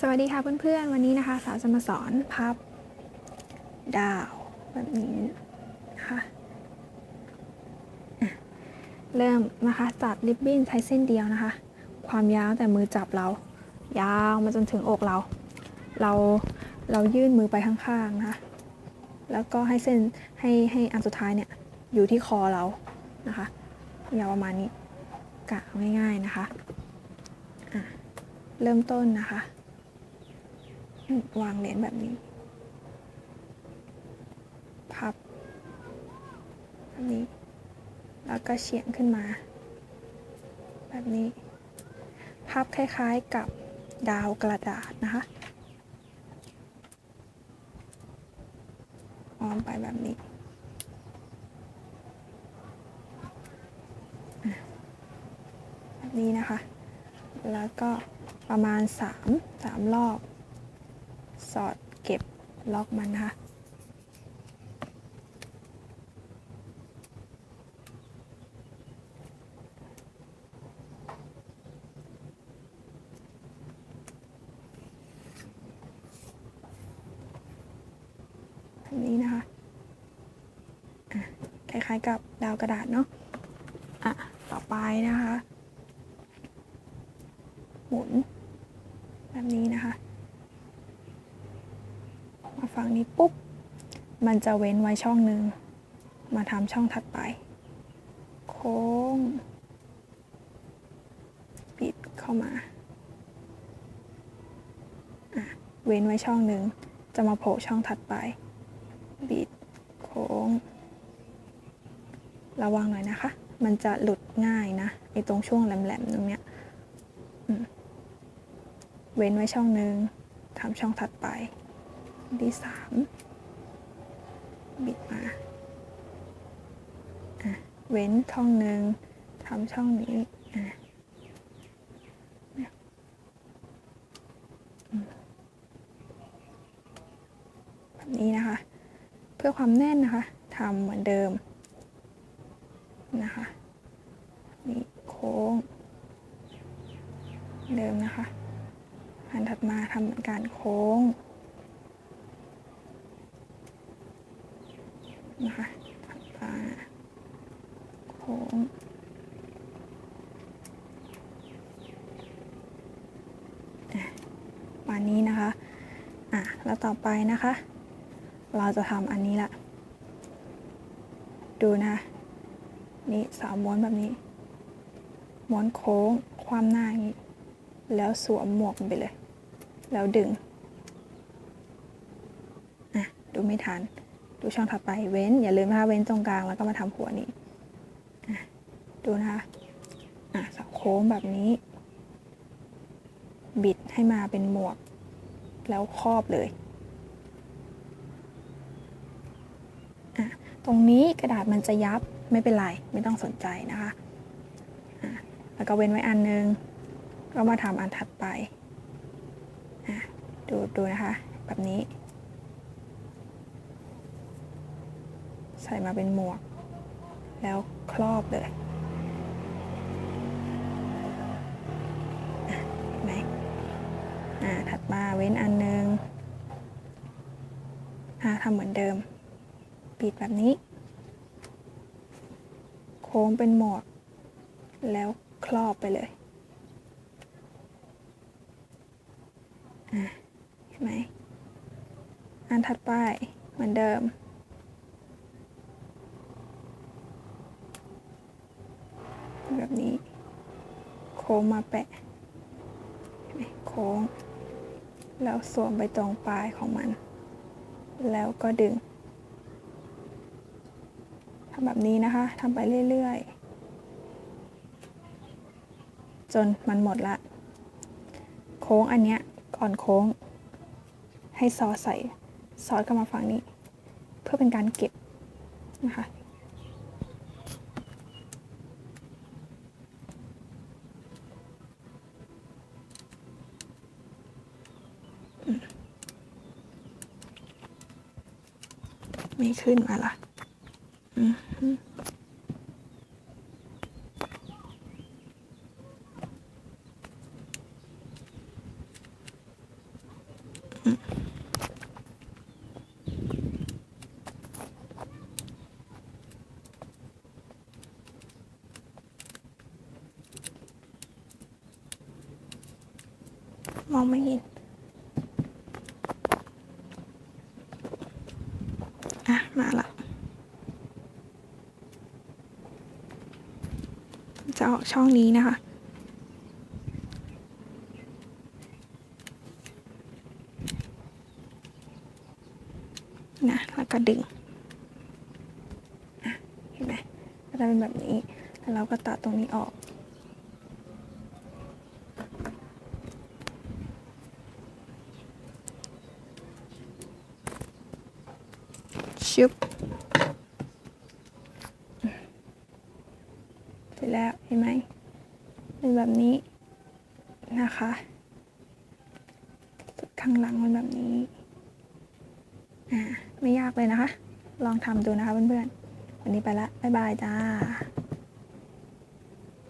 สวัสดีค่ะเพื่อนๆ วันนี้นะคะ สาวจะมาสอนพับดาวแบบนี้นะคะอะเริ่มนะคะตัดริบบิ้นใช้เส้นเดียวนะคะ ความยาวแต่มือจับเรา ยาวมาจนถึงอกเรา เราเรายื่นมือไปข้างๆนะคะ แล้วก็ให้เส้นให้ให้อันสุดท้ายเนี่ยอยู่ที่คอเรานะคะยาวประมาณนี้กะเอาง่ายๆนะคะะเริ่มต้นนะคะ วางเหรียญแบบนี้ พับแบบนี้ แล้วก็เฉียงขึ้นมา แบบนี้ พับคล้ายๆกับดาวกระดาษนะคะอ้อมไปแบบนี้ แบบนี้นะคะ แล้วก็ประมาณ 3 3 รอบ สอดเก็บล็อกมันนะคะแบบนี้นะคะคล้ายๆกับดาวกระดาษเนาะอะ ต่อไปนะคะ หมุน แบบนี้นะคะ ฝั่งนี้ปุ๊บ มันจะเว้นไว้ช่องหนึ่ง มาทำช่องถัดไป โค้ง ปิดเข้ามาอะเว้นไว้ช่องหนึ่ง จะมาโผล่ช่องถัดไป บิด โค้ง ระวังหน่อยนะคะ มันจะหลุดง่ายนะไอตรงช่วงแหลมๆตรงเนี้ยเว้นไว้ช่องหนึ่งทำช่องถัดไป ที่สามบิดมาอะเว้นช่องหนึ่งทำช่องนี้อะเนี่ยอืมแบบนี้นะคะ เพื่อความแน่นนะคะทำเหมือนเดิมนะคะนี่โค้ง เดิมนะคะอันถัดมาทำเหมือนการโค้ง นะคะถัดมาโค้งอะวันนี้นะคะ อะ แล้วต่อไปนะคะ เราจะทำอันนี้ละ ดูนะ นี่สาวม้วนแบบนี้ ม้วนโค้ง ความหน้าอย่างนี้ แล้วสวมหมวกไปเลย แล้วดึง อะ ดูไม่ทัน ดูช่องถัดไปเว้น อย่าลืมนะคะเว้นตรงกลางแล้วก็มาทำหัวนี้ดูนะคะอะสับโค้งแบบนี้ บิดให้มาเป็นหมวก แล้วครอบเลยอะตรงนี้กระดาษมันจะยับไม่เป็นไรไม่ต้องสนใจนะคะอะแล้วก็เว้นไว้อันนึงก็มาทำอันถัดไปอะดูดูนะคะ แบบนี้ ใส่มาเป็นหมวก แล้วครอบเลยอ่ไหมอ่า ถัดมาเว้นอันนึงอ่าทำเหมือนเดิม ปิดแบบนี้ โค้งเป็นหมวก แล้วครอบไปเลยอะเห็นไหมอันถัดไปเหมือนเดิม แบบนี้ โค้งมาแปะโค้ง แล้วสวมไปตรงปลายของมัน แล้วก็ดึงทำแบบนี้นะคะทำไปเรื่อยๆ จนมันหมดละ โค้งอันเนี้ยก่อนโค้ง ให้ซอใส่ซอสเข้ามาฝั่งนี้ เพื่อเป็นการเก็บนะคะ ไม่ขึ้นมาละมองไม่เห็น อะ มาละ จะออกช่องนี้นะคะ นะ แล้วก็ดึงอะเห็นไหมก็จะเป็นแบบนี้ แล้วเราก็ตัดตรงนี้ออกชึบเสร็จแล้วเห็นไหม เป็น แบบนี้นะคะ ข้างหลังเป็นแบบนี้ อ่า ไม่ยากเลยนะคะ ลองทำดูนะคะเพื่อนๆ วันนี้ไปละ บ๊ายบายจ้า